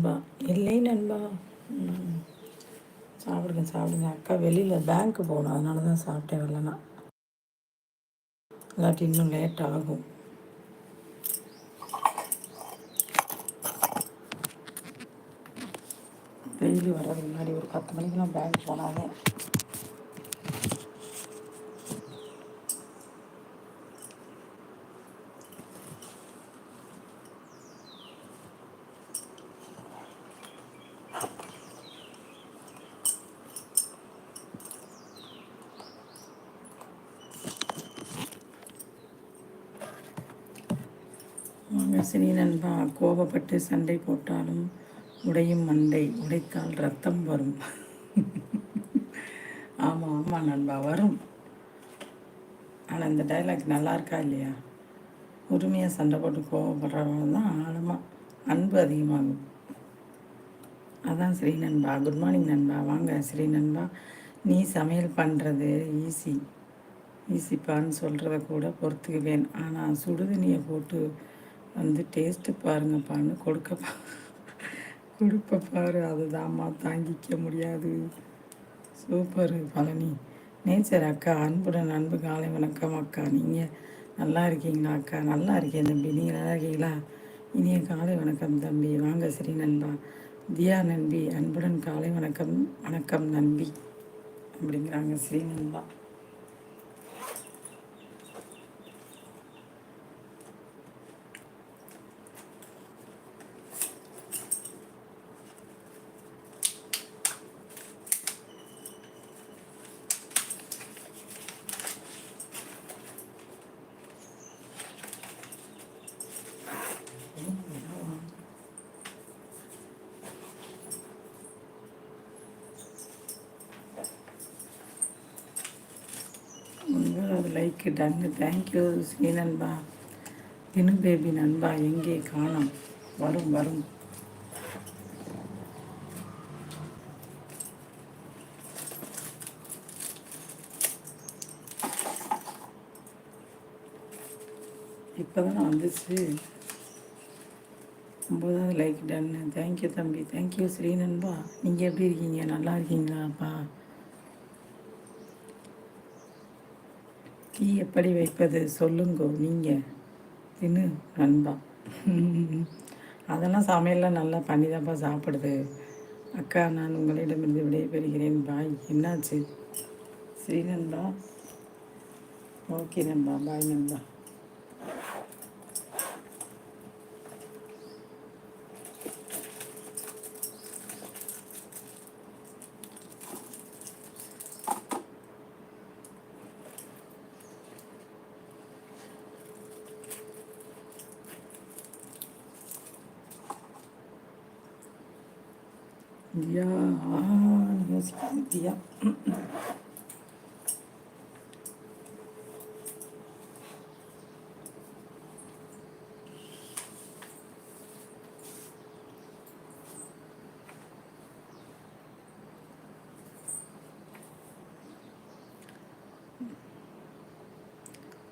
நண்பா. இல்லை நண்பா. சாப்பிடுங்க சாப்பிடுங்க. அக்கா வெளியில் பேங்க்கு போகணும். அதனால தான் சாப்பிட்டேன் வரலனா இல்லாட்டி இன்னும் லேட் ஆகும். வெயில் வர்றதுக்கு முன்னாடி ஒரு பத்து மணிக்கெலாம் பேங்க் போனாலே வாங்க நண்பா கோபப்பட்டு சண்டை போட்டாலும் உடையும் மண்டை உடைத்தால் ரத்தம் வரும். ஆமாம் ஆமாம் நண்பா வரும். ஆனால் இந்த டைலாக் நல்லா இருக்கா இல்லையா? உரிமையாக சண்டை போட்டு கோவப்படுறவங்க தான் ஆழமாக அன்பு அதிகமாகும். அதான் ஸ்ரீ நண்பா குட் மார்னிங் நண்பா. வாங்க ஸ்ரீ நண்பா. நீ சமையல் பண்ணுறது ஈஸி ஈஸிப்பான்னு சொல்கிறத கூட பொறுத்துக்குவேன். ஆனால் சுடுதண்ணியை போட்டு வந்து டேஸ்ட்டு பாருங்கப்பான்னு கொடுக்க கொடுப்ப பாரு. அதுதாம்மா தாங்கிக்க முடியாது. சூப்பர் பழனி. நேச்சர் அக்கா அன்புடன் அன்பு காலை வணக்கம் அக்கா. நீங்கள் நல்லா இருக்கீங்களா அக்கா? நல்லா இருக்கேன் தம்பி. நீங்கள் நல்லா இருக்கீங்களா? இனிய காலை வணக்கம் தம்பி. வாங்க சரி நண்பா. தியா நண்பி அன்புடன் காலை வணக்கம் வணக்கம் நம்பி அப்படிங்கிறாங்க ஸ்ரீ நண்பா. உங்களோட லைக் டன்னு தேங்க்யூ ஸ்ரீ நண்பா. தினு பேபி நண்பா எங்கே காணும்? வரும் வரும். இப்போ தான் வந்துச்சு. ஒம்பதாவது லைக் டன்னு தேங்க்யூ தம்பி. தேங்க்யூ ஸ்ரீ நண்பா. நீங்கள் எப்படி இருக்கீங்க? நல்லா இருக்கீங்களாப்பா? டீ எப்படி வைப்பது? சொல்லுங்கோ நீங்கள் தின்னு நண்பா. அதெல்லாம் சமையல்லாம் நல்லா பண்ணி தான்ப்பா சாப்பிடுது. அக்கா நான் உங்களிடமிருந்து விடைபெறுகிறேன். பாய். என்னாச்சு? சரி நண்பா. ஓகே நண்பா. பாய் நண்பா. தியா தியா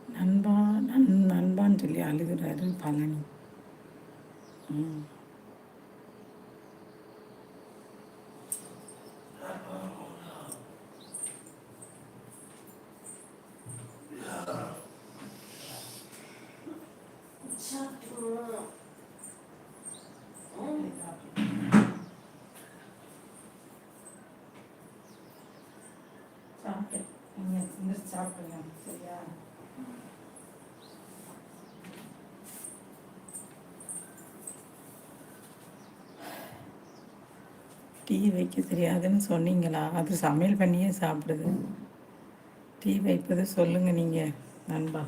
நண்பா நன் நண்பான்னு சொல்லி அழுகிறாரு பழனி ம் சாப்பிட்டேன் நீங்கள் எந்திரிச்சு டீ வைக்க தெரியாதுன்னு சொன்னீங்களா? அது சமையல் பண்ணியே சாப்பிடுது? டீ வைப்பது சொல்லுங்கள் நீங்கள் நண்பா.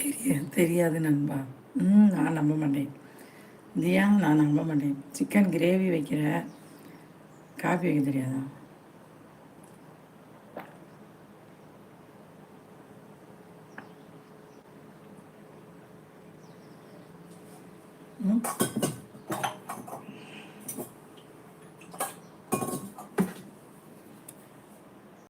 தெரிய தெரியாது நண்பா. ம் நான் நம்ப மாட்டேன். தியா நான் நம்ப மாட்டேன். சிக்கன் கிரேவி வைக்கிற காஃபி வைக்க தெரியாதா? 嗯。